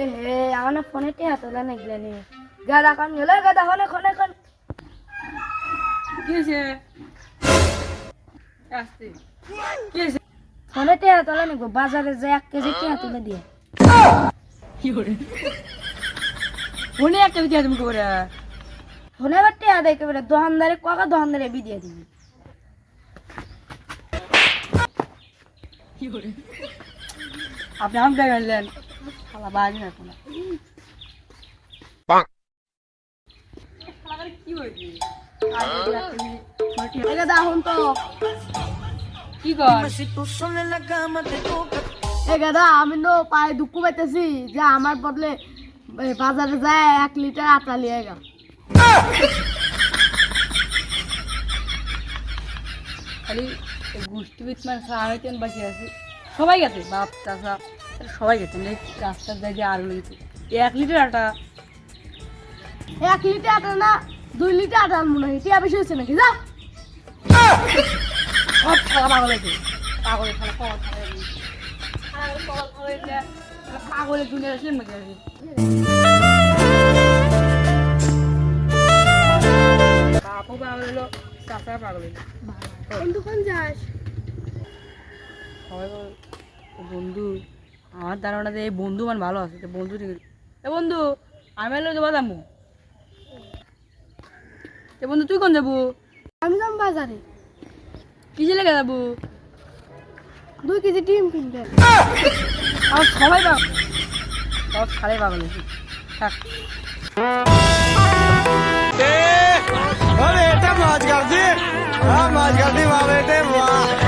এ হে আমার ফোনে টিয়া তোলা নাগলে নি। গাদা কান গেলে গাদা হনে খনে কোন কি হয়েছে আসতে কি হয়েছে ফোনে টিয়া তোলা নাগবো বাজারে যে এক কেজি টিয়া তুলে দিয়ে। কি করে ফোনে একটা বিকে তুমি করে ফোনে আবার টিয়া দেয় কেবলে দোকানদারে কাকা দোকানদারে বি দিয়ে দিবি। আপনি আম পেয়ে গেলেন খালা না কি হয়েছে? তো। কি কর? এই গাদা আমি তো পায়ে দুঃখ পাইতেছি যে আমার বদলে বাজারে যায় এক লিটার আটা লিয়ে গা খালি গোষ্ঠীবিদ মানে সাহায্যেন বাকি আছে। সবাই গেছে বাপ চাষা সবাই গেছে মানে রাস্তার জায়গায় আরও লেগেছে এক লিটার আটা? এক লিটার আটা না দুই লিটার আটা মনে হয় টিয়া বেশি হয়েছে নাকি? যা! সব খেলা পাগল হয়েছে। পাগল পাগলের দুনিয়া বাপও পাগল হলো চাষা পাগল হলো। কোন দোকান যাস? সবাই বন্ধু। আমার ধারণা যে এই বন্ধু মানে ভালো আছে তো বন্ধু ঠিক আছে। এ বন্ধু আমি এলো যাবো যাবো এ বন্ধু তুই কোন যাবো আমি যাম বাজারে কিসে লেগে যাবো দুই কেজি ডিম কিনতে আমার সবাই পাগল সব সারাই পাগল হয়েছে থাক अरे बेटा मौज कर दी हाँ मौज कर दी वाह बेटे वाह अरे वाह